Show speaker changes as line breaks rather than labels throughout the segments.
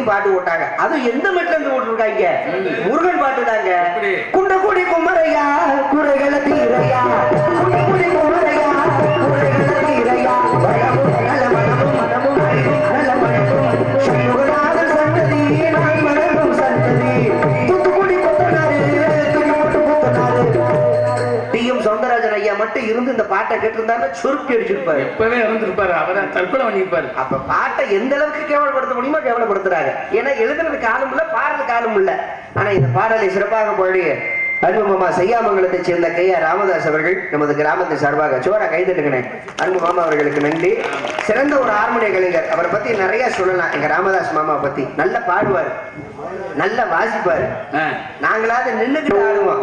வரைக்கும் பாட்டு போட்டாங்க அதுவும் எந்த மெட்ல இருந்து போட்டுருக்காங்க முருகன் பாட்டு தாங்க? குண்டக்குடி குமரையா குறைகளை தீரையா. குண்டக்குடி குமரையா மட்டும் இருந்து இந்த பாட்டை கேட்டிருந்தாருன்னா சுருக்கி அடிச்சிருப்பாரு.
எப்பவே இறந்துருப்பாரு. அவரை தற்கொலை பண்ணிருப்பாரு
அப்ப பாட்டை எந்த அளவுக்கு கேவலப்படுத்த முடியுமோ கேவலப்படுத்துறாங்க ஏன்னா எழுதுறதுக்கு ஆளும் இல்ல பாடுறதுக்கு ஆளும் இல்ல. ஆனா இந்த பாடலை சிறப்பாக பாடிய அன்புமாமா செய்யாமங்கலத்தைச் சேர்ந்த கே ஆர் ராமதாஸ் அவர்கள் நமது கிராமத்தை சார்பாக சோரா கைதட்டுகிறேன். அன்பு மாமா அவர்களுக்கு நன்றி. சிறந்த ஒரு ஹார்மோனிய கலைஞர். அவரை பத்தி நிறைய சொல்லலாம். எங்க ராமதாஸ் மாமாவை பத்தி. நல்லா பாடுவார். நல்லா வாசிப்பாரு. நாங்களாவது நின்னுக்கிட்டு ஆடுவோம்.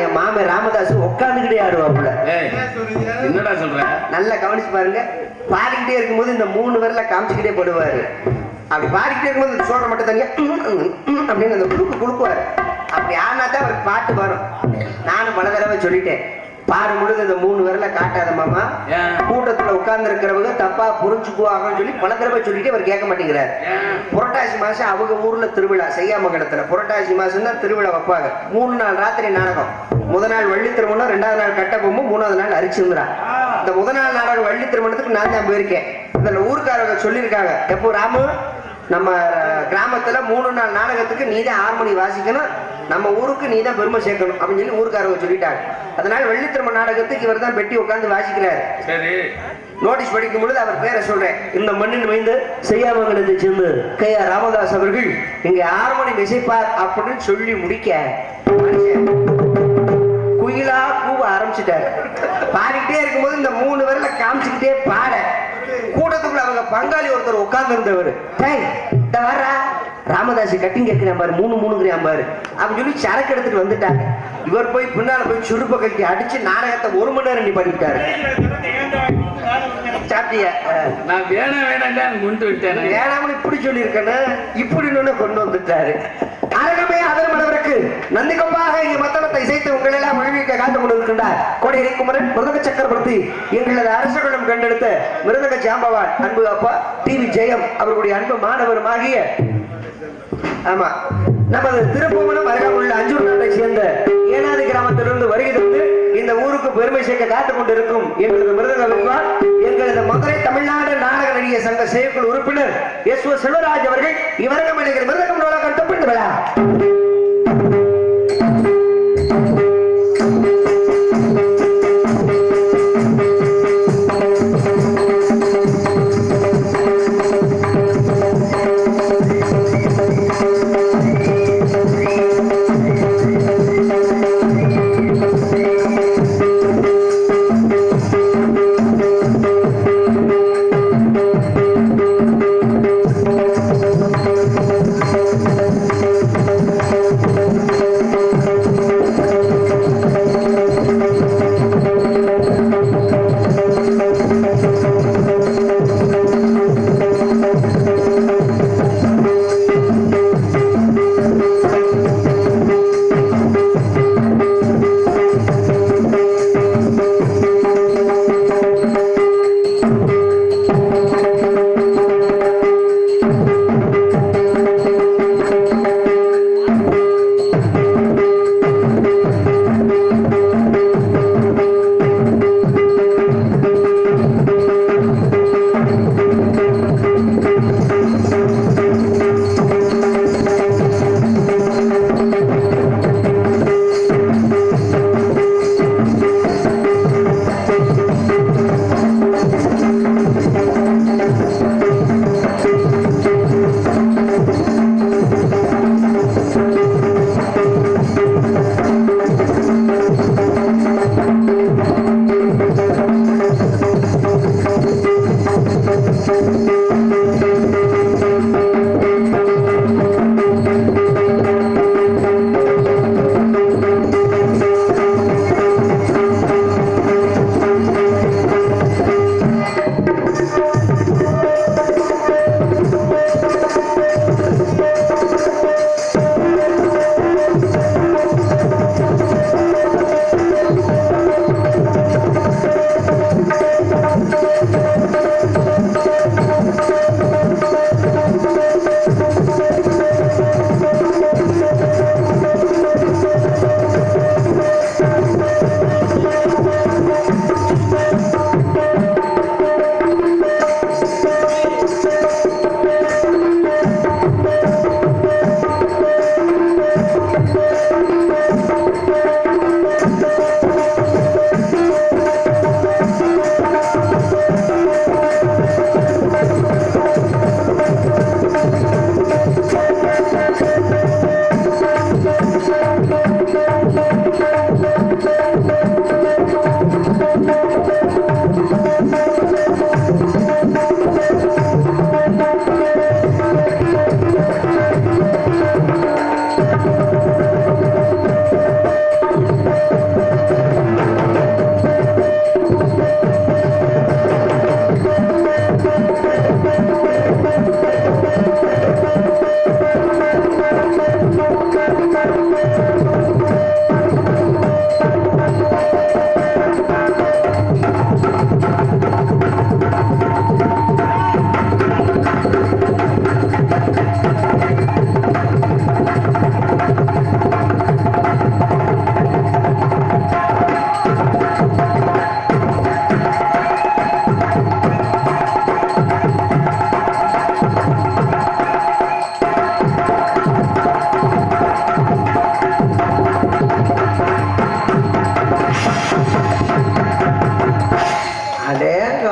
ஆனா என் மாமன் ராமதாஸ் உட்காந்துக்கிட்டே ஆடுவாப்புல.
ஏய், என்னடா சொல்ற?
நல்லா கவனிச்சு பாருங்க. பாடிக்கிட்டே இருக்கும்போது இந்த மூணு விரல காமிச்சுக்கிட்டே போடுவாரு. அப்படி பாடிக்கிட்டே இருக்கும்போது இந்த சோழ மட்டும் தனியா அப்படின்னு அந்த குழுக்கு குழுக்குவாரு அப்படி ஆனா தான் அவருக்கு பாட்டு வரும். நானும் பல தடவை சொல்லிட்டேன். பாடும் பொழுது இந்த மூணு விரல காட்டாத மாமா? கூட்டத்துல உட்கார்ந்து இருக்கிறவங்க தப்பா புரிஞ்சுக்குவாங்கன்னு சொல்லி பல தடவை சொல்லிட்டு அவர் கேட்க மாட்டேங்கிறாரு? புரட்டாசி மாசம் அவங்க ஊர்ல திருவிழா செய்யாமங்கலத்துல புரட்டாசி மாசம் தான் திருவிழா வைப்பாங்க. மூணு நாள் ராத்திரி நாடகம். முத நாள் வள்ளி திருமணம் ரெண்டாவது நாள் கட்டபொம்மும் மூணாவது நாள் அரிச்சுங்கிறா இந்த முத நாள் நாடகம் வள்ளி திருமணத்துக்கு நான் தான் போயிருக்கேன். இதுல ஊருக்காரங்க சொல்லியிருக்காங்க எப்போ ராமு நம்ம கிராமத்துல மூணு நாள் நாடகத்துக்கு நீ தான் ஹார்மோனி வாசிக்கணும். நம்ம ஊருக்கு நீ தான் பெருமை சேர்க்கணும் அப்படின்னு சொல்லி ஊருக்காரங்க சொல்லிட்டாங்க. அதனால வெள்ளி திருமண நாடகத்துக்கு இவர் தான் பெட்டி உட்காந்து வாசிக்கிறாரு.
சரி.
நோட்டீஸ் படிக்கும் பொழுது அவர் பேரை சொல்றேன். இந்த மண்ணின் மைந்து செய்யாமங்கலத்தை சேர்ந்து கே ஆர் ராமதாஸ் அவர்கள் இங்க ஹார்மோனி இசைப்பார் அப்படின்னு சொல்லி முடிக்க குயிலா கூவ ஆரம்பிச்சிட்டாரு. பாடிக்கிட்டே இருக்கும்போது இந்த மூணு பேர்ல காமிச்சுக்கிட்டே பாட. கூட்டத்துக்குள்ள அவங்க பங்காளி ஒருத்தர் உட்கார்ந்து இருந்தவர் டேய் இந்த ராமதாஸ் கட்டிங் கேட்கிறேன் பாரு மூணு மூணுங்கிறேன் பாரு. அப்படின்னு சொல்லி சரக்கு எடுத்துட்டு வந்துட்டாங்க இவர் போய் பின்னால போய் சுருப்ப கட்டி அடிச்சு நாடகத்தை ஒரு மணி நேரம் நீ பண்ணிவிட்டாரு சாப்பிட்டியா.
நான் வேணாம் வேணாம் கொண்டு விட்டேன்
வேணாம்னு இப்படி சொல்லியிருக்கேன்னு இப்படி ஒண்ணு கொண்டு வந்துட்டாரு. அரங்கமே அதர்மனவருக்கு நந்தி கொம்பாக இங்கு மத்தளத்தை இசைத்து உங்கள் எல்லாம் மொழிவிக்க காத்து கொண்டு இருக்கின்றார் கோடி குமரன் மிருதக சக்கரவர்த்தி எங்களது அரசர்களும் கண்டெடுத்த மிருதக ஜாம்பவான் அன்பு அப்பா டி வி ஜெயம் அவர்களுடைய அன்பு மாணவருமாகிய ஆமா. நமது திருப்புவனம் அருகாமுள்ள அஞ்சூர் நாட்டை சேர்ந்த ஏனாதி கிராமத்திலிருந்து வருகை தந்து இந்த ஊருக்கு பெருமை சேர்க்க காத்துக் கொண்டிருக்கும் எங்களது மிருதக வித்வான் எங்களது மதுரை தமிழ்நாடு நாடக நடிகர் சங்க செயற்குழு உறுப்பினர் எஸ் ஓ செல்வராஜ் அவர்கள் இவரகம் அணிகள் மிருதகம் நூலகம் தொப்பிட்டு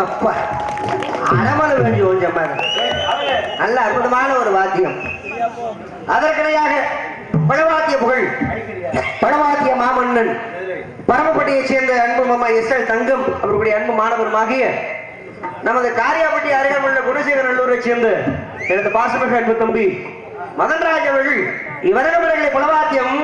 அப்பா. அடமலை வேண்டி கொஞ்சமா நல்ல அற்புதமான ஒரு வாத்தியம். அதற்கிடையாக பழவாத்திய புகழ் பழவாத்திய மாமன்னன் பரமப்பட்டியைச் சேர்ந்த அன்பு மாமா எஸ் எல் தங்கம் அவர்களுடைய அன்பு மாணவருமாகிய நமது காரியாபட்டி குணசேகர் நல்லூரை சேர்ந்த எனது பாசமிகு அன்பு தம்பி மதன்ராஜ் அவர்கள் இவரகமர்களை பலவாத்தியம்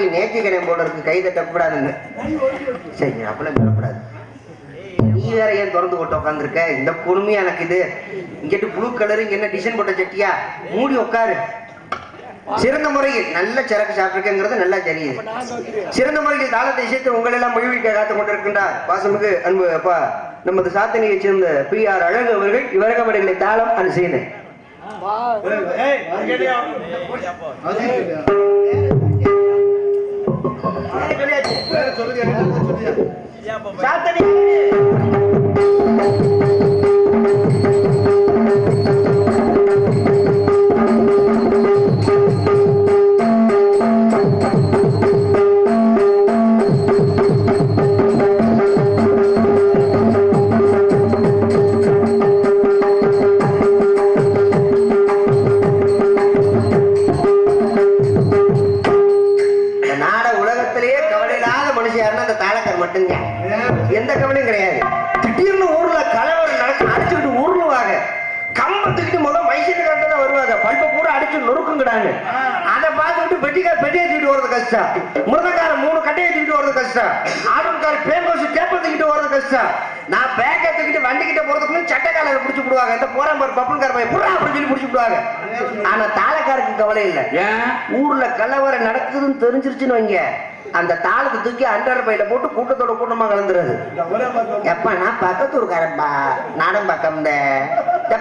உட்காந்துருக்கவங்க சாமிக்கு நேர்த்தி கடை போல இருக்கு கை தட்டக்கூடாதுன்னு சரி அப்பெல்லாம் நீ வேற ஏன் திறந்து போட்டு உட்காந்துருக்க இந்த கொடுமையா எனக்கு இது. இங்கிட்டு ப்ளூ கலரு இங்க என்ன டிசைன் போட்ட சட்டியா? மூடி உட்காரு சிறந்த முறையில் நல்ல சரக்கு சாப்பிட்டிருக்கேங்கிறது நல்லா தெரியுது. சிறந்த முறையில் தாளத்தை இசைத்து உங்கள் எல்லாம் மொழிவிக்க காத்து கொண்டிருக்கின்றார். பாசமிகு அன்பு அப்பா நமது சாத்தனையைச் சேர்ந்த பி ஆர் அழகு அவர்கள் இவரகமடைகளை தாளம் அது செய்து சொல்லுங்க அடிச்சு நொறுக்குங்கிறாங்க அதை பார்த்துக்கிட்டு பெட்டிக்கார பெட்டியை தூக்கிட்டு வர்றது கஷ்டம். முருங்கைக்கார மூணு கட்டையை தூக்கிட்டு வர்றது கஷ்டம். ஆடுக்கார பேங்கோசு கேப்பை தூக்கிட்டு வர்றது கஷ்டம். நான் பேக்கை தூக்கிட்டு வண்டிக்கிட்ட போறதுக்குள்ள சட்டைக்காரரை பிடிச்சி விடுவாங்க. இந்த போறான் பாரு பப்புன்கார பையன் புறா அப்படின்னு சொல்லி பிடிச்சி விடுவாங்க. ஆனா தாளக்காருக்கு கவலை இல்லை.
ஏன்?
ஊர்ல கலவரம் நடக்குதுன்னு தெரிஞ்சிருச்சுன்னு வைங்க. அந்த தாளத்தை தூக்கி அண்டர் பையில போட்டு கூட்டத்தோட கூட்டமா கலந்துறது. எப்ப நான் பக்கத்தூர்காரப்பா நாடம் பக்கம் இந்த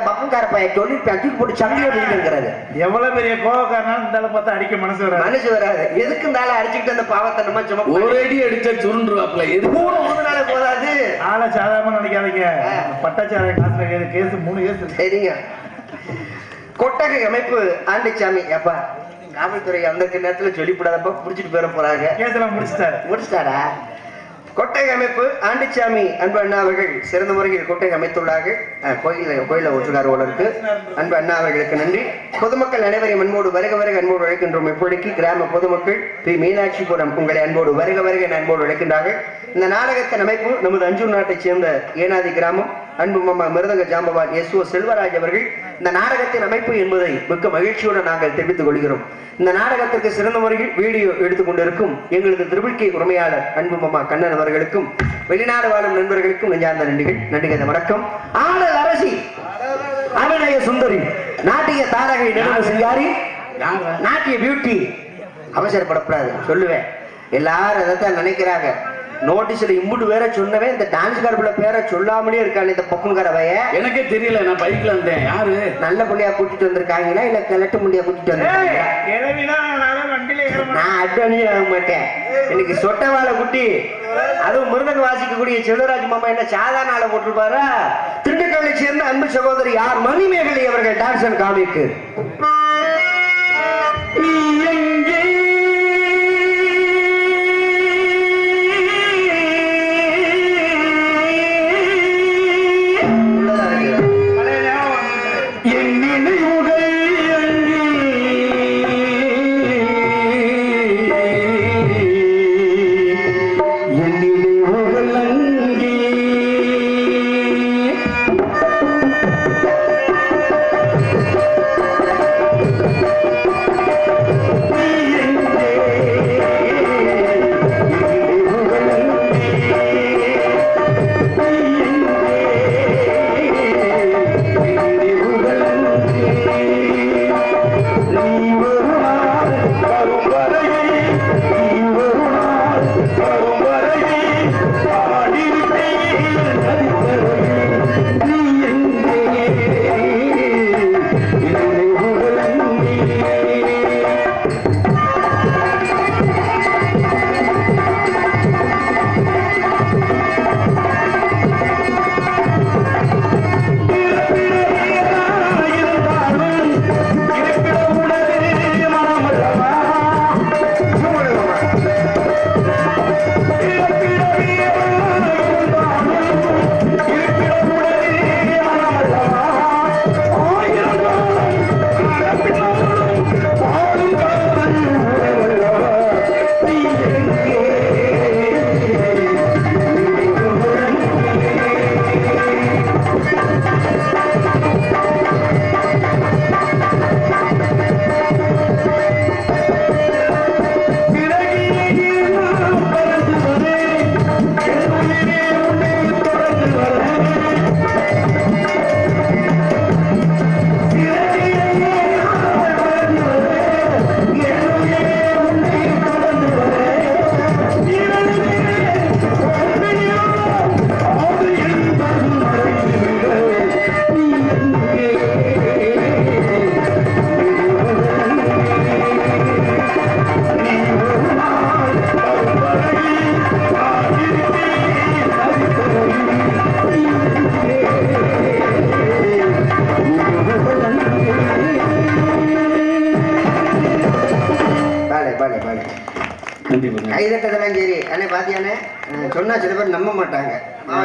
பக்கம்கார பையன் தொழில் தூக்கி போட்டு சங்கி ஓடிக்கிறது
எவ்வளவு பெரிய கோவக்காரனாலும் இந்த ஆளை பார்த்தா அடிக்க மனசு வராது.
மனசு வராது. எதுக்கு இந்த ஆளை அடிச்சுக்கிட்டு அந்த பாவத்தை நம்ம சும்மா
ஒரு அடி அடிச்சா சுருண்டுருவாப்ல எது
மூணு மூணு நாளே போதாது.
ஆளை சாதாரணமா நினைக்காதீங்க. பட்டாச்சார காசுல கேது கேஸ் மூணு கேஸ்
சரிங்க. கொட்டகை அமைப்பு ஆண்டிச்சாமி அப்பா. காவல்துறை அந்த நேரத்துல சொல்லிவிடாதப்ப புடிச்சிட்டு போயிட போறாங்க.
கேஸ் எல்லாம் முடிச்சிட்டாரு.
முடிச்சிட்டாரா? கொட்டை அமைப்பு ஆண்டிச்சாமி அன்பு அண்ணா அவர்கள் சிறந்த முறையில் கொட்டை அமைத்துள்ளார்கள். கோயில் கோயில கோயில அன்பு அண்ணா அவர்களுக்கு நன்றி. பொதுமக்கள் அனைவரையும் அன்போடு வருக வருக அன்போடு அழைக்கின்றோம். இப்பொழுதுக்கு கிராம பொதுமக்கள் பி. மீனாட்சிபுரம் உங்களை அன்போடு வருக வருக அன்போடு அழைக்கின்றார்கள். இந்த நாடகத்தின் அமைப்பு நமது அஞ்சூர் நாட்டைச் சேர்ந்த ஏனாதி கிராமம். அன்பு மாமா மிருதங்க ஜாம்பவான் எஸ் ஓ செல்வராஜ் அவர்கள். இந்த நாடகத்தின் அமைப்பு என்பதை மிக்க மகிழ்ச்சியுடன் நாங்கள் தெரிவித்துக் கொள்கிறோம். இந்த நாடகத்திற்கு சிறந்த முறையில் வீடியோ எடுத்துக் கொண்டிருக்கும் எங்களது திருவிழ்கை உரிமையாளர் அன்பு மாமா கண்ணன் அவர்களுக்கும் வெளிநாடு வாழும் நண்பர்களுக்கும் நெஞ்சார்ந்த நன்றிகள் நன்றிகள் வணக்கம். ஆடல் அரசி அபிநய சுந்தரி நாட்டிய தாரகை நெடும சிங்காரி நாட்டிய பியூட்டி அவசரப்படக்கூடாது சொல்லுவேன். எல்லாரும் அதைத்தான் நினைக்கிறாங்க. நோட்டீஸ்ல இம்புட்டு வேற சொன்னவன் இந்த டான்ஸ் கார்புல பேரை சொல்லாமலே இருக்கான் இந்த பக்குன்கார பைய
எனக்கே தெரியல நான் பைக்ல வந்தேன். யாரு?
நல்ல புள்ளையா கூட்டிட்டு வந்திருக்காங்களா இல்ல கிழட்டு முண்டியா கூட்டிட்டு வந்திருக்காங்களா?
கிளவினா நான் வண்டியில ஏற மாட்டேன்
நான் அட்டணியே ஆக மாட்டேன். இன்னைக்கு சொட்டவாளை குட்டி அதுவும் மிருதங்க வாசிக்கக்கூடிய செல்வராஜ் மாமா என்ன சாதாரண ஆளை போட்டிருப்பாரா? திண்டுக்கல்லை சேர்ந்த அன்பு சகோதரி யார் மணிமேகலை அவர்கள் டான்ஸ் அண்ட் காமிக்கு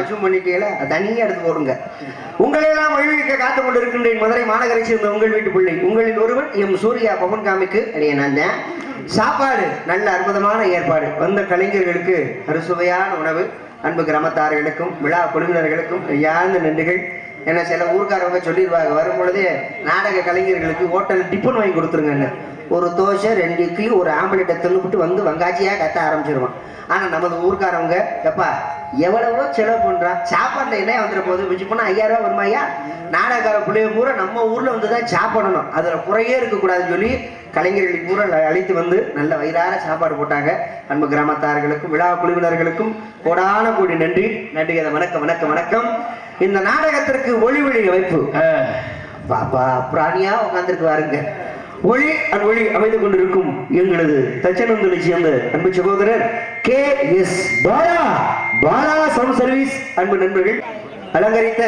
மாச்சும் பண்ணிட்டீங்களா? தனியா எடுத்து போடுங்க. உங்களையெல்லாம் வழிவிக்க காத்து கொண்டு இருக்கின்றேன் மதுரை மாநகரை சேர்ந்த உங்கள் வீட்டு பிள்ளை. உங்களில் ஒருவன் எம். சூர்யா பவன் காமிக்கு அடைய நான் சாப்பாடு நல்ல அற்புதமான ஏற்பாடு. வந்த கலைஞர்களுக்கு அறுசுவையான உணவு அன்பு கிராமத்தார்களுக்கும் விழா குழுவினர்களுக்கும் யாழ்ந்த நன்றிகள். ஏன்னா சில ஊர்க்காரவங்க சொல்லிடுவாங்க. வரும் பொழுதே நாடக கலைஞர்களுக்கு ஹோட்டல் டிஃபன் வாங்கி கொடுத்துருங்கன்னு ஒரு தோசை ரெண்டு இட்லி ஒரு ஆம்பளெட்டை தின்னுபிட்டு வந்து வங்காச்சியாக கத்த ஆரம்பிச்சிருவான். ஆனா நமது ஊர்க்காரவங்க எப்பா எவ்வளவோ செலவு பண்றான் சாப்பாட்டுல என்ன வந்துட போகுது? மிஞ்சி போனா ஐயாயிரம் ரூபாய் வருமா ஐயா? நாடகக்கார பிள்ளைய பூரா நம்ம ஊர்ல வந்து தான் சாப்பிடணும். அதுல குறையே இருக்கக்கூடாதுன்னு சொல்லி கலைஞர்களை பூரா அழைத்து வந்து நல்ல வயிறார சாப்பாடு போட்டாங்க. அன்பு கிராமத்தார்களுக்கும் விழா குழுவினர்களுக்கும் கோடான கோடி நன்றி. நன்றி அதை வணக்கம் வணக்கம் வணக்கம். இந்த நாடகத்திற்கு ஒளி ஒளி அமைப்பு பாப்பா பிராணியா உட்கார்ந்துருக்கு வாருங்க ஒளி அண்ட் ஒளி அமைந்து கொண்டிருக்கும் எங்களது தச்சனந்தலை சேர்ந்த அன்பு சகோதரர் K S Bala. Bala sound service. அன்பு நண்பர்கள் அலங்கரித்த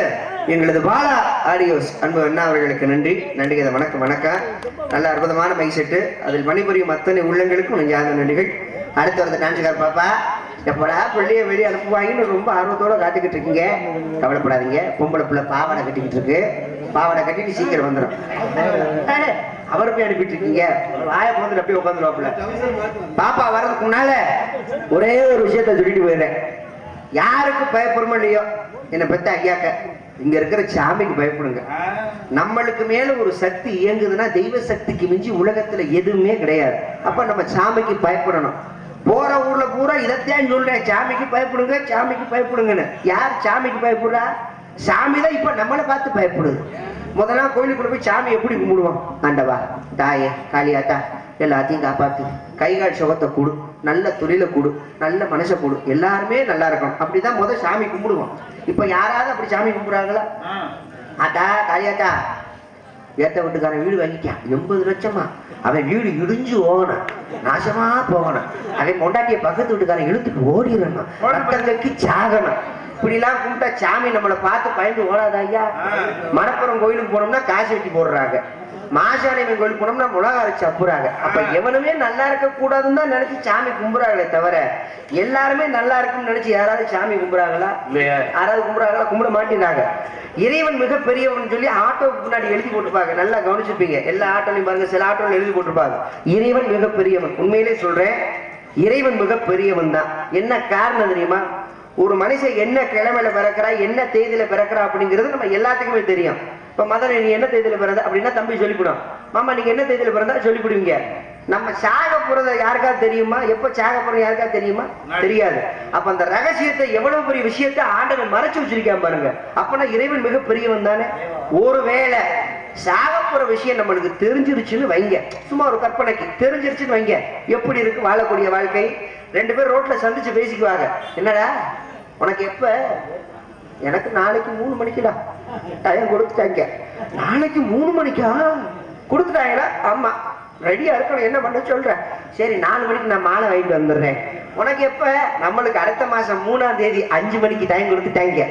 எங்களது பாலா ஆடியோஸ். அன்பு அண்ணா அவர்களுக்கு நன்றி. நன்றி அதை வணக்கம் வணக்கம். நல்ல அற்புதமான மைக் செட்டு. அதில் பணிபுரியும் அத்தனை உள்ளங்களுக்கும் நெஞ்சார்ந்த நன்றிகள். அடுத்து வந்து டான்ஸுக்கார் பாப்பா. எப்படா பிள்ளைய வெளியே அனுப்புவாங்கன்னு ரொம்ப ஆர்வத்தோட காத்துக்கிட்டு இருக்கீங்க. கவலைப்படாதீங்க. பொம்பளை பிள்ளை பாவாடை கட்டிக்கிட்டு இருக்கு. பாவாடை கட்டிட்டு சீக்கிரம் வந்துடும் அவரை போய் அனுப்பிட்டு இருக்கீங்க வாய போந்து அப்படியே உட்காந்துருவாப்புல. பாப்பா வர்றதுக்கு முன்னால ஒரே ஒரு விஷயத்த சொல்லிட்டு போயிடுறேன். யாருக்கு பயப்படுமோ இல்லையோ என்னை பத்தி ஐயாக்க இங்க இருக்கிற சாமிக்கு பயப்படுங்க. நம்மளுக்கு மேல ஒரு சக்தி இயங்குதுன்னா தெய்வ சக்திக்கு மிஞ்சி உலகத்துல எதுவுமே கிடையாது. அப்ப நம்ம சாமிக்கு பயப்படணும். போற ஊர்ல பூரா இதைத்தான் சொல்றேன். சாமிக்கு பயப்படுங்க சாமிக்கு பயப்படுங்கன்னு. யார் சாமிக்கு பயப்படுறா? சாமி தான் இப்ப நம்மளை பார்த்து பயப்படுது. முதல்ல கோயிலுக்குள்ள போய் சாமி எப்படி கும்பிடுவோம் ஆண்டவா தாயே காளியாத்தா எல்லாத்தையும் காப்பாத்து. கை கால் சுகத்தை கொடு. நல்ல தொழிலை கொடு. நல்ல மனசை கொடு. எல்லாருமே நல்லா இருக்கணும். அப்படிதான் முதல் சாமி கும்பிடுவோம் இப்ப யாராவது அப்படி சாமி கும்பிடுறாங்களா? ஆத்தா காளியாத்தா ஏத்த வீட்டுக்காரன் வீடு வாங்கிட்டான். எண்பது லட்சமா. அவன் வீடு இடிஞ்சு போகணும் நாசமா போகணும். அவன் பொண்டாட்டிய பக்கத்து வீட்டுக்காரன் இழுத்துட்டு ஓடிடணும். சாகணும். இப்படிலாம் கும்பிட்டா சாமி நம்மளை பார்த்து பயந்து ஓடாதா ஐயா. மணப்புறம் கோயிலுக்கு போனோம்னா காசு வெட்டி போடுறாங்க. மாசாணியம்மன் கோயிலுக்கு போனோம்னா மிளகா அரைச்சு அப்புறாங்க. அப்ப எவனுமே நல்லா இருக்க கூடாதுன்னு தான் நினைச்சு சாமி கும்புறாங்களே தவிர எல்லாருமே நல்லா இருக்கும்னு நினைச்சு யாராவது சாமி கும்புறாங்களா யாராவது கும்பிடுறாங்களா? கும்பிட மாட்டேங்கிறாங்க இறைவன் மிக பெரியவன் சொல்லி ஆட்டோவுக்கு முன்னாடி எழுதி போட்டிருப்பாங்க. நல்லா கவனிச்சிருப்பீங்க. எல்லா ஆட்டோலையும் பாருங்க சில ஆட்டோல எழுதி போட்டிருப்பாங்க. இறைவன் மிக பெரியவன். உண்மையிலே சொல்றேன் இறைவன் மிக பெரியவன் தான். என்ன காரணம் தெரியுமா? ஒரு மனுஷன் என்ன கிழமையில பிறக்கிறா என்ன தேதியில பிறக்கிறா அப்படிங்கிறது நம்ம எல்லாத்துக்குமே தெரியும். இப்ப மதன் நீ என்ன தேதியில பிறந்த? அப்படின்னா தம்பி சொல்லிவிடும் மாமா நீங்க என்ன தேதியில பிறந்தா சொல்லிவிடுவீங்க நம்ம சாக போறத யாருக்காவது தெரியுமா? எப்ப சாக போறது யாருக்காவது தெரியுமா? தெரியாது. அப்ப அந்த ரகசியத்தை எவ்வளவு பெரிய விஷயத்தை ஆண்டவன் மறைச்சு வச்சிருக்கான் பாருங்க. அப்பனா இறைவன் மிக பெரியவன் தானே? ஒருவேளை சாக போற விஷயம் நம்மளுக்கு தெரிஞ்சிருச்சுன்னு வைங்க. சும்மா ஒரு கற்பனைக்கு தெரிஞ்சிருச்சுன்னு வைங்க. எப்படி இருக்கு? வாழக்கூடிய வாழ்க்கை. ரெண்டு பேரும் ரோட்ல சந்திச்சு பேசிக்குவாங்க. என்னடா உனக்கு எப்ப? எனக்கு நாளைக்கு மூணு மணிக்குடா. டைம் கொடுத்துட்டாங்க. நாளைக்கு மூணு மணிக்கா? கொடுத்துட்டாங்களா? ஆமா. ரெடியா இருக்கணும். என்ன பண்ண சொல்றேன் சரி நாலு மணிக்கு நான் மாலை வாங்கிட்டு வந்துடுறேன். உனக்கு எப்ப? நம்மளுக்கு அடுத்த மாசம் மூணாம் தேதி அஞ்சு மணிக்கு டைம் கொடுத்துட்டாங்க.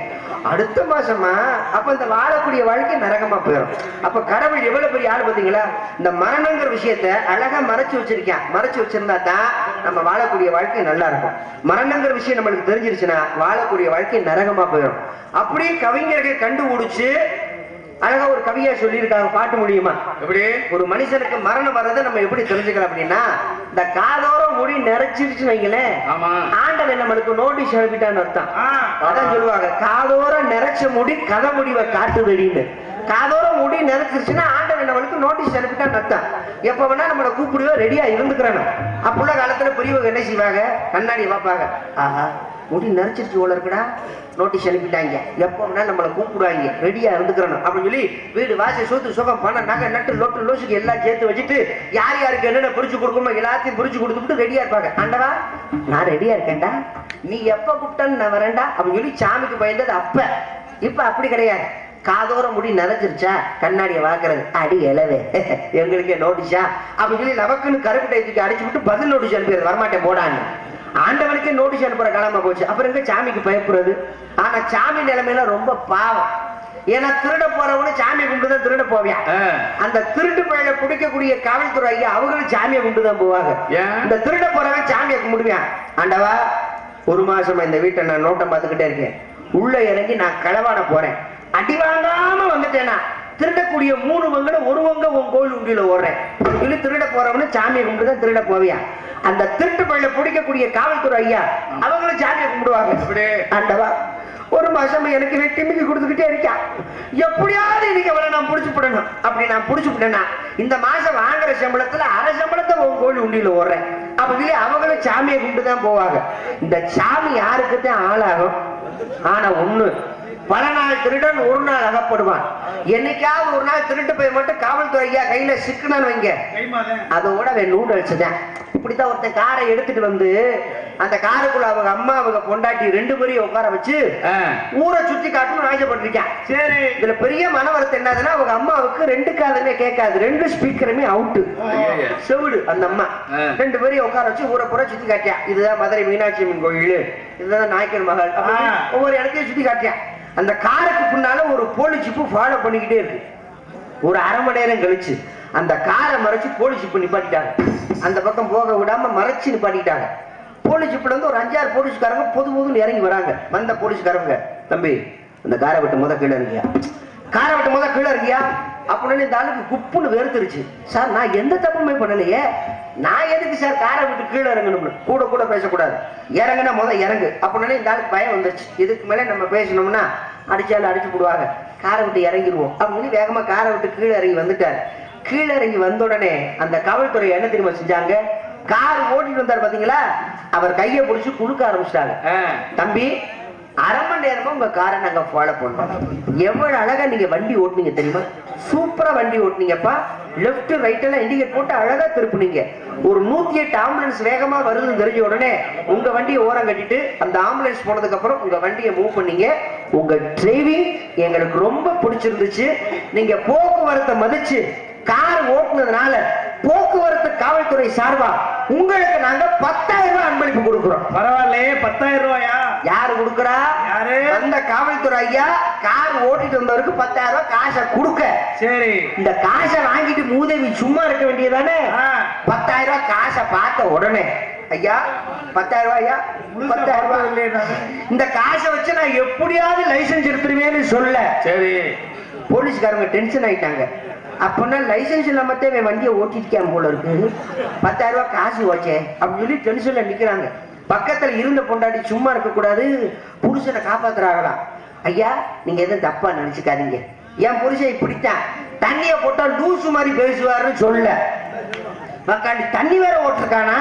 அடுத்த மாசமா அப்ப இந்த வாழக்கூடிய வாழ்க்கை நரகமா போயிடும். அப்ப கடவுள் எவ்வளவு பெரிய ஆள் பாத்தீங்களா இந்த மரணங்கிற விஷயத்த அழகா மறைச்சு வச்சிருக்கேன் மறைச்சு வச்சிருந்தா தான் நம்ம வாழக்கூடிய வாழ்க்கை நல்லா இருக்கும். மரணங்கிற விஷயம் நம்மளுக்கு தெரிஞ்சிருச்சுன்னா வாழக்கூடிய வாழ்க்கை நரகமா போயிடும். அப்படியே கவிஞர்கள் கண்டுபிடிச்சு அழகா ஒரு கவியா சொல்லியிருக்காங்க பாட்டு முடியுமா
எப்படி?
ஒரு மனுஷனுக்கு மரணம் வர்றதை நம்ம எப்படி தெரிஞ்சுக்கலாம் அப்படின்னா இந்த காதோர முடி நிறைச்சிருச்சு வைங்களேன். ஆண்டவன் நம்மளுக்கு நோட்டீஸ் அனுப்பிட்டான்னு அர்த்தம். அதான் சொல்லுவாங்க காதோர நிறைச்ச முடி கதை முடிவை காட்டுதடின்னு. காதோட முடி நினைச்சிருச்சுன்னா ஆண்டவன் நம்மளுக்கு நோட்டீஸ் அனுப்பிட்டா அர்த்தம் எப்போ வேணா நம்மளை கூப்பிடுவோம் ரெடியா இருந்துக்கிறானு அப்புள்ள காலத்துல பெரியவங்க என்ன செய்வாங்க? கண்ணாடி பார்ப்பாங்க. ஆஹா முடி நெரிச்சிருச்சு போல இருக்குடா. நோட்டீஸ் அனுப்பிட்டாங்க. எப்போ வேணா நம்மளை கூப்பிடுவாங்க. ரெடியா இருந்துக்கிறணும் அப்படின்னு சொல்லி வீடு வாசி சொத்து சுகம் பணம் நகை நட்டு லொட்டு லோசுக்கு எல்லாம் சேர்த்து வச்சுட்டு யார் யாருக்கு என்னென்ன பிரிச்சு கொடுக்கணுமோ எல்லாத்தையும் பிரிச்சு கொடுத்துட்டு ரெடியா இருப்பாங்க. ஆண்டவா நான் ரெடியா இருக்கேன்டா. நீ எப்ப கூப்பிட்டன்னு நான் வரேன்டா. அப்படின்னு சொல்லி சாமிக்கு பயந்தது அப்ப. இப்ப அப்படி கிடையாது. காதோர முடி நரைச்சிருச்சா கண்ணாடியை வாக்குறது அடி எலவே எங்களுக்கே நோட்டீஸா? அப்படின்னு சொல்லி லவக்குன்னு கருப்பு டைத்துக்கு அடிச்சு விட்டு பதில் நோட்டீஸ் அனுப்பிடுறது. வரமாட்டேன் போடான்னு. ஆண்டவனுக்கே நோட்டீஸ் அனுப்புற காலமா போச்சு. அப்புறம் எங்க சாமிக்கு பயப்படுறது? ஆனா சாமி நிலைமையில ரொம்ப பாவம். ஏன்னா திருட போறவனு சாமியை கும்பிட்டு தான் திருட போவியான்
ஆ.
அந்த திருட்டு பயில பிடிக்கக்கூடிய காவல்துறை ஐயா அவங்களும் சாமியை கும்பிட்டு தான் போவாங்க? இந்த திருட போறவன் சாமியை கும்பிடுவான் ஆண்டவா ஒரு மாசமா இந்த வீட்டை நான் நோட்டம் பார்த்துக்கிட்டே இருக்கேன். உள்ள இறங்கி நான் களவாட போறேன். அடி வாங்காம வந்துட்டேனா? திருடக்கூடிய மூணு வங்கல ஒரு வங்க உன் கோயில் உண்டியில ஓடுறேன். சொல்லி திருட போறவனு சாமியை கும்பிட்டு தான் திருட போவியா? அந்த திருட்டு பயில பிடிக்கக்கூடிய காவல்துறை ஐயா அவங்களும் சாமியை கும்பிடுவாங்க? ஆண்டவா ஒரு மாசம் எனக்கு வெட்டிமிக்கு கொடுத்துக்கிட்டே இருக்கா. எப்படியாவது இன்னைக்கு அவளை நான் புடிச்சு விடணும். அப்படி நான் புடிச்சு விட்டேன்னா இந்த மாசம் வாங்குற சம்பளத்துல அரை சம்பளத்தை உன் கோழி உண்டியில ஓடுறேன். அப்ப இல்லையா அவங்களும் சாமியை கும்பிட்டு தான் போவாங்க. இந்த சாமி யாருக்கு தான் ஆளாகும்? ஆனா ஒண்ணு பல நாள் திருடன் ஒரு நாள் அகப்படுவான். என்னைக்காவது ஒரு நாள் திருட்டு போய் மட்டும் காவல்துறையா கையில சிக்கணும்னு வைங்க. அதோட அவன் நூடுல்ஸ் தான் இப்படித்தான் ஒருத்தன் காரை எடுத்துட்டு வந்து அந்த காருக்குள்ள அவங்க அம்மா அவங்க பொண்டாட்டி ரெண்டு பேரையும் உட்கார வச்சு. ஊரை சுத்தி காட்டணும்னு ஆசைப்பட்டிருக்கேன். சரி. இதுல பெரிய மன வருத்தம் என்னதுன்னா அவங்க அம்மாவுக்கு ரெண்டு காதுமே கேட்காது. ரெண்டு ஸ்பீக்கருமே அவுட்டு. செவிடு அந்த அம்மா. ரெண்டு பேரையும் உட்கார வச்சு ஊரை பூரா சுத்தி காட்டியா. இதுதான் மதுரை மீனாட்சி அம்மன் கோயில். இதுதான் நாயக்கர் மகள். ஒவ்வொரு இடத்தையும் சுத்தி காட்டியா. அந்த காருக்கு பின்னால ஒரு போலீஸ் ஜிப்பு ஃபாலோ பண்ணிக்கிட்டே இருக்கு. ஒரு அரை மணி நேரம் கழிச்சு அந்த காரை மறைச்சு போலீஸ் இப்ப நிப்பாட்டிட்டாங்க. அந்த பக்கம் போக விடாம மறைச்சு நிப்பாட்டிட்டாங்க போலீஸ் ஜிப்ல இருந்து ஒரு அஞ்சாறு போலீஸ்காரங்க பொது பொதுன்னு இறங்கி வராங்க. வந்த போலீஸ்காரங்க தம்பி அந்த காரை விட்டு முத கீழே இருக்கியா காரை விட்டு முத கீழே இருக்கியா அப்படின்னு இந்த ஆளுக்கு குப்புன்னு வெறுத்துருச்சு சார் நான் எந்த தப்புமே பண்ணலையே. நான் எதுக்கு சார் காரை விட்டு கீழே இறங்கணும்னு? கூட கூட பேசக்கூடாது. இறங்குனா முத இறங்கு. அப்படின்னு இந்த ஆளுக்கு பயம் வந்துருச்சு. இதுக்கு மேலே நம்ம பேசணும்னா அடிச்சாலும் அடிச்சு போடுவாங்க. காரை விட்டு இறங்கிடுவோம் அப்படின்னு வேகமா காரை விட்டு கீழே இறங்கி வந்துட்டார். கீழே இறங்கி வந்த உடனே அந்த காவல்துறை என்ன தெரியுமா செஞ்சாங்க? கார் ஓட்டிட்டு வந்தார் பாத்தீங்களா? அவர் கையை பிடிச்சு குலுக்க ஆரம்பிச்சிட்டாங்க. தம்பி அரை மணி நேரமா உங்க காரை நாங்க ஃபாலோ பண்றோம். எவ்வளவு அழகா நீங்க வண்டி ஓட்டுனீங்க தெரியுமா? சூப்பரா வண்டி ஓட்டுனீங்கப்பா. லெஃப்ட் ரைட் எல்லாம் இண்டிகேட் போட்டு அழகா திருப்புனீங்க. ஒரு நூத்தி எட்டு ஆம்புலன்ஸ் வேகமா வருதுன்னு தெரிஞ்ச உடனே உங்க வண்டியை ஓரம் கட்டிட்டு அந்த ஆம்புலன்ஸ் போனதுக்கு அப்புறம் உங்க வண்டியை மூவ் பண்ணீங்க. உங்க டிரைவிங் எங்களுக்கு ரொம்ப பிடிச்சிருந்துச்சு. நீங்க போக்குவரத்தை மதிச்சு கார் ஓட்டுனதுனால போக்குவரத்து காவல்துறை சார்பா உங்களுக்கு நாங்க பத்தாயிரம் ரூபாய் அன்பளிப்பு கொடுக்குறோம்.
பரவாயில்லையே பத்தாயிரம் ரூபாயா?
யாரு கொடுக்குறா?
யாரு?
அந்த காவல்துறை ஐயா கார் ஓட்டிட்டு வந்தவருக்கு பத்தாயிரம் ரூபாய் காசை கொடுக்க.
சரி.
இந்த காசை வாங்கிட்டு மூதேவி சும்மா இருக்க வேண்டியதானே. பத்தாயிரம் ரூபாய் காசை பார்த்த உடனே ஐயா பத்தாயிரம் ரூபாய் ஐயா பத்தாயிரம் ரூபாய். இந்த காசை வச்சு நான் எப்படியாவது லைசென்ஸ் எடுத்துருவேன்னு சொல்ல.
சரி.
போலீஸ்காரங்க டென்ஷன் ஆயிட்டாங்க. அப்பனா லைசென்ஸ் இல்லாமத்தே வண்டியை ஓட்டிருக்கான் போல இருக்கு. பத்தாயிரம் ரூபாய் காசு வச்சே அப்படின்னு சொல்லி டென்ஷன்ல நிக்கிறாங்க. பக்கத்துல இருந்த பொண்டாட்டி சும்மா இருக்க கூடாது புருஷனை காப்பாத்துறாங்களாம் ஐயா நீங்க எதுவும் தப்பா நினைச்சுக்காதீங்க. என் புருஷன் இப்படித்தான். தண்ணிய போட்டா லூசு மாதிரி பேசுவாருன்னு சொல்ல. மக்காண்டி தண்ணி வேற ஓட்டிருக்கானா?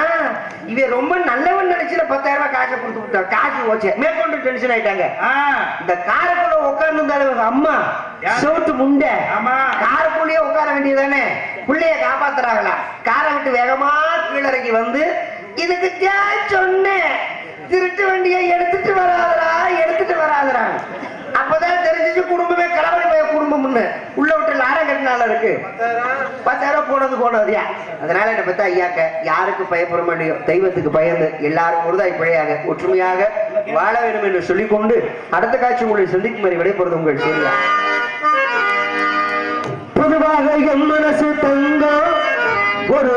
இவன் ரொம்ப நல்லவன் நினைச்சுல பத்தாயிரம் ரூபாய் காசை கொடுத்து விட்டான். காசு ஓச்சே. மேற்கொண்டு டென்ஷன் ஆயிட்டாங்க. இந்த காருக்குள்ள உட்கார்ந்து இருந்தாலும் அம்மா? சோட்டு முண்டை. காருக்குள்ளேயே உட்கார வேண்டியதானே புள்ளைய காப்பாத்துறாங்களா? காரை விட்டு வேகமா கீழ இறங்கி வந்து இதுக்கு தான் சொன்னேன் திருட்டு வண்டியை எடுத்துட்டு வராதரா எடுத்துட்டு வராதரா அப்பதான் தெரிஞ்சிச்சு குடும்பமே கலவரி போய குடும்பம்னு உள்ள விட்டு லாரம் கட்டினால இருக்கு. பத்தாயிரம் போனது போனதுயா அதனால என்ன பார்த்தா ஐயாக்க யாருக்கு பயப்பட முடியும் தெய்வத்துக்கு பயந்து எல்லாரும் ஒருதாய் பிழையாக ஒற்றுமையாக வாழ வேண்டும் என்று சொல்லிக்கொண்டு அடுத்த காட்சி உங்களை சந்திக்கும் வரை விடைபெறுது உங்கள் சரியா. பொதுவாக என் மனசு தங்கம் ஒரு